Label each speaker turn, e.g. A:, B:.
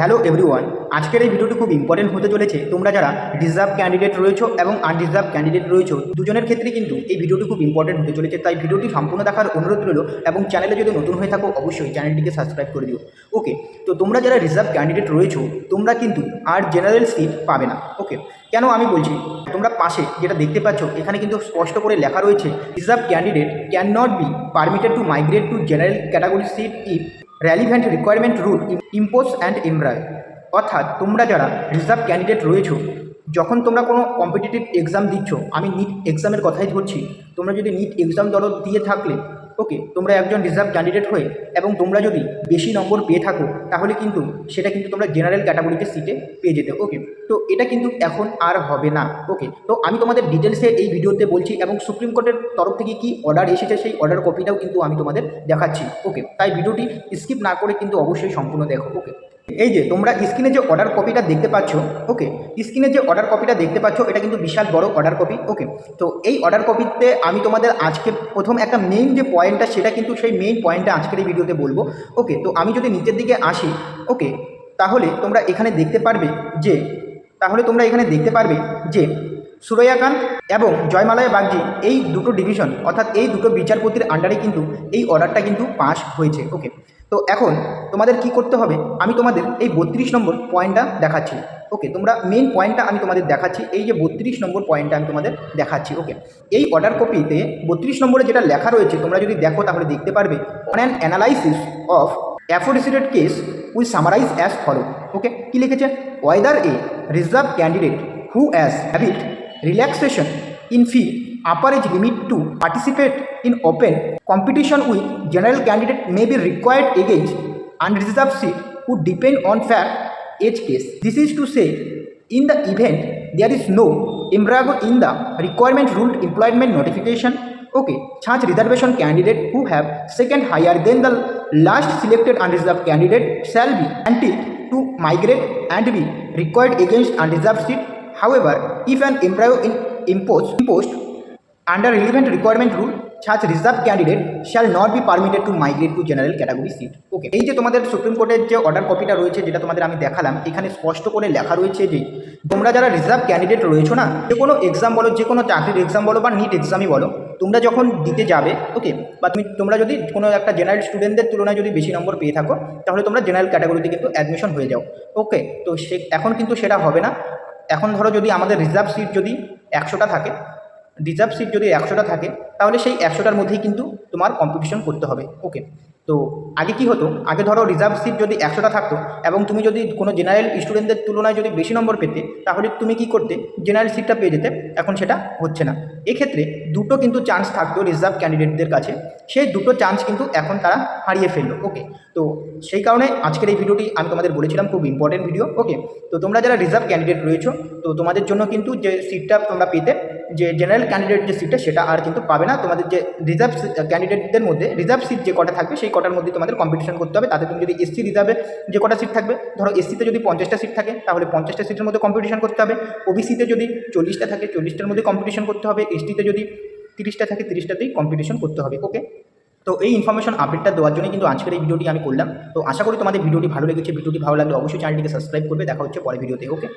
A: Hello everyone আজকের এই ভিডিওটি খুব ইম্পর্টেন্ট হতে চলেছে। তোমরা যারা রিজার্ভ ক্যান্ডিডেট রয়েছো এবং আনরিজার্ভ ক্যান্ডিডেট রয়েছো, দুজনের ক্ষেত্রে কিন্তু এই ভিডিওটি খুব ইম্পর্টেন্ট হতে চলেছে। তাই ভিডিওটি সম্পূর্ণ দেখার অনুরোধ রইল এবং চ্যানেলে যদি নতুন হয়ে থাকো, অবশ্যই চ্যানেলটিকে সাবস্ক্রাইব করে দিও। ওকে তো তোমরা যারা রিজার্ভ ক্যান্ডিডেট রয়েছো, তোমরা কিন্তু আর জেনারেল সিট পাবে না। ওকে কেন আমি বলছি? তোমরা পাশে যেটা দেখতে পাচ্ছ, এখানে কিন্তু স্পষ্ট করে লেখা রয়েছে reserve candidate can not be permitted to migrate to general category seat if relevant requirement rule impose and embroil অর্থাৎ তোমরা যারা রিজার্ভ ক্যান্ডিডেট রয়েছো, যখন তোমরা কোনো কম্পিটিটিভ এক্সাম দিচ্ছ, আমি নিট এক্সামের কথাই ধরছি, তোমরা যদি নিট এক্সাম দরও দিয়ে থাকলে ওকে, তোমরা একজন রিজার্ভ ক্যান্ডিডেট হয়ে এবং তোমরা যদি বেশি নম্বর পেয়ে থাকো, তাহলে কিন্তু সেটা কিন্তু তোমরা জেনারেল ক্যাটাগরিতে সিটে পেয়ে যেতে, ওকে। তো এটা কিন্তু এখন আর হবে না, ওকে। তো আমি তোমাদের ডিটেলসে এই ভিডিওতে বলছি এবং সুপ্রিম কোর্টের তরফ থেকে কি অর্ডার এসেছে সেই অর্ডার কপিটাও কিন্তু আমি তোমাদের দেখাচ্ছি, ওকে। তাই ভিডিওটি স্কিপ না করে কিন্তু অবশ্যই সম্পূর্ণ দেখো, ওকে। এই যে তোমরা স্ক্রিনে যে অর্ডার কপিটা দেখতে পাচ্ছ ওকে স্ক্রিনে যে অর্ডার কপিটা দেখতে পাচ্ছ, এটা কিন্তু বিশাল বড় অর্ডার কপি ওকে তো এই অর্ডার কপিতে আমি তোমাদের আজকে প্রথম একটা মেইন যে পয়েন্টটা সেটা কিন্তু সেই মেইন পয়েন্টটা আজকের এই ভিডিওতে বলব ওকে তো আমি যদি নিচের দিকে আসি ওকে তাহলে তোমরা এখানে দেখতে পারবে যে, তাহলে তোমরা এখানে দেখতে পারবে যে সুরয়াকান্ত এবং জয়মালয়া বাগজি এই দুটো ডিভিশন অর্থাৎ এই দুটো বিচারপতির আন্ডারে কিন্তু এই অর্ডারটা কিন্তু পাস হয়েছে ওকে তো এখন তোমাদের কি করতে হবে? আমি তোমাদের এই বত্রিশ নম্বর পয়েন্টটা দেখাচ্ছি। ওকে তোমরা মেন পয়েন্টটা আমি তোমাদের দেখাচ্ছি। এই যে বত্রিশ নম্বর পয়েন্টটা আমি তোমাদের দেখাচ্ছি। ওকে এই অর্ডার কপিতে বত্রিশ নম্বরে যেটা লেখা রয়েছে, তোমরা যদি দেখো তাহলে দেখতে পারবে। On an analysis of aforesaid case we summarize as follow okay কি লিখেছে? Whether a reserve candidate who as habit relaxation in fee upper age limit to participate in open competition with general candidate may be required against unreserved seat who depend on fact age case this is to say in the event there is no embargo in the requirement ruled employment notification okay such reservation candidate who have second higher than the last selected unreserved candidate shall be entitled to migrate and be required against unreserved seat However, if an embryo in imposed, imposed under relevant requirement rule, such reserved candidate shall not be permitted to migrate to general category seat. Okay এই যে তোমাদের supreme কোর্টের যে order কপিটা রয়েছে যেটা তোমাদের আমি দেখালাম এখানে স্পষ্ট করে লেখা রয়েছে যে তোমরা যারা রিজার্ভ ক্যান্ডিডেট রয়েছো না যে কোনো এক্সাম বলো যে কোনো চাকরির এক্সাম বলো বা নিট এক্সামই বলো তোমরা যখন দিতে যাবে ওকে বা তুমি তোমরা যদি কোনো একটা জেনারেল স্টুডেন্টদের তুলনায় যদি বেশি নম্বর পেয়ে থাকো তাহলে তোমরা জেনারেল ক্যাটাগরিতে কিন্তু অ্যাডমিশন হয়ে যাও। ওকে তো সে এখন কিন্তু সেটা হবে না। এখন ধরো যদি আমাদের রিজার্ভ সিট যদি একশোটা থাকে রিজার্ভ সিট যদি একশোটা থাকে, তাহলে সেই একশোটার মধ্যেই কিন্তু তোমার কম্পিটিশন করতে হবে। ওকে তো আগে কি হতো? আগে ধরো রিজার্ভ সিট যদি একশোটা থাকতো এবং তুমি যদি কোনো জেনারেল স্টুডেন্টদের তুলনায় যদি বেশি নম্বর পেতে, তাহলে তুমি কি করতে? জেনারেল সিটটা পেয়ে যেতে। এখন সেটা হচ্ছে না। এক্ষেত্রে দুটো কিন্তু চান্স থাকতো রিজার্ভ ক্যান্ডিডেটদের কাছে। সেই দুটো চান্স কিন্তু এখন তারা হারিয়ে ফেলল। ওকে তো সেই কারণে আজকের এই ভিডিওটি আমি তোমাদের বলেছিলাম, খুব ইম্পর্টেন্ট ভিডিও ওকে তো তোমরা যারা রিজার্ভ ক্যান্ডিডেট রয়েছো, তো তোমাদের জন্য কিন্তু যে সিটটা তোমরা পেতে যে জেনারেল ক্যান্ডিডেট যে সিটটা সেটা আর কিন্তু পাবে না। তোমাদের যে রিজার্ভ ক্যান্ডিডেটদের মধ্যে রিজার্ভ সিট যে কটা থাকবে, সেই কটার মধ্যে তোমাদের কম্পিটিশন করতে হবে। তাতে তুমি যদি এসসি রিজার্ভে যে কটা সিট থাকবে, ধরো এসসিতে যদি পঞ্চাশটা সিট থাকে, তাহলে পঞ্চাশটা সিটের মধ্যে কম্পিটিশন করতে হবে। ওবিসিতে যদি চল্লিশটা থাকে, চল্লিশটার মধ্যে কম্পিটিশন করতে হবে। এসটিতে যদি তিরিশটা থাকে, তিরিশটাতেই কম্পিটিশন করতে হবে ওকে তো এই ইনফরমেশন আপডেটটা দেওয়ার জন্য কিন্তু আজকের এই ভিডিওটি আমি করলাম। তো আশা করি তোমাদের ভিডিওটি ভালো লেগেছে। ভিডিওটি ভালো লাগলে অবশ্যই চ্যানেলটিকে সাবস্ক্রাইব করবে। দেখা হচ্ছে পরে ভিডিওতে ওকে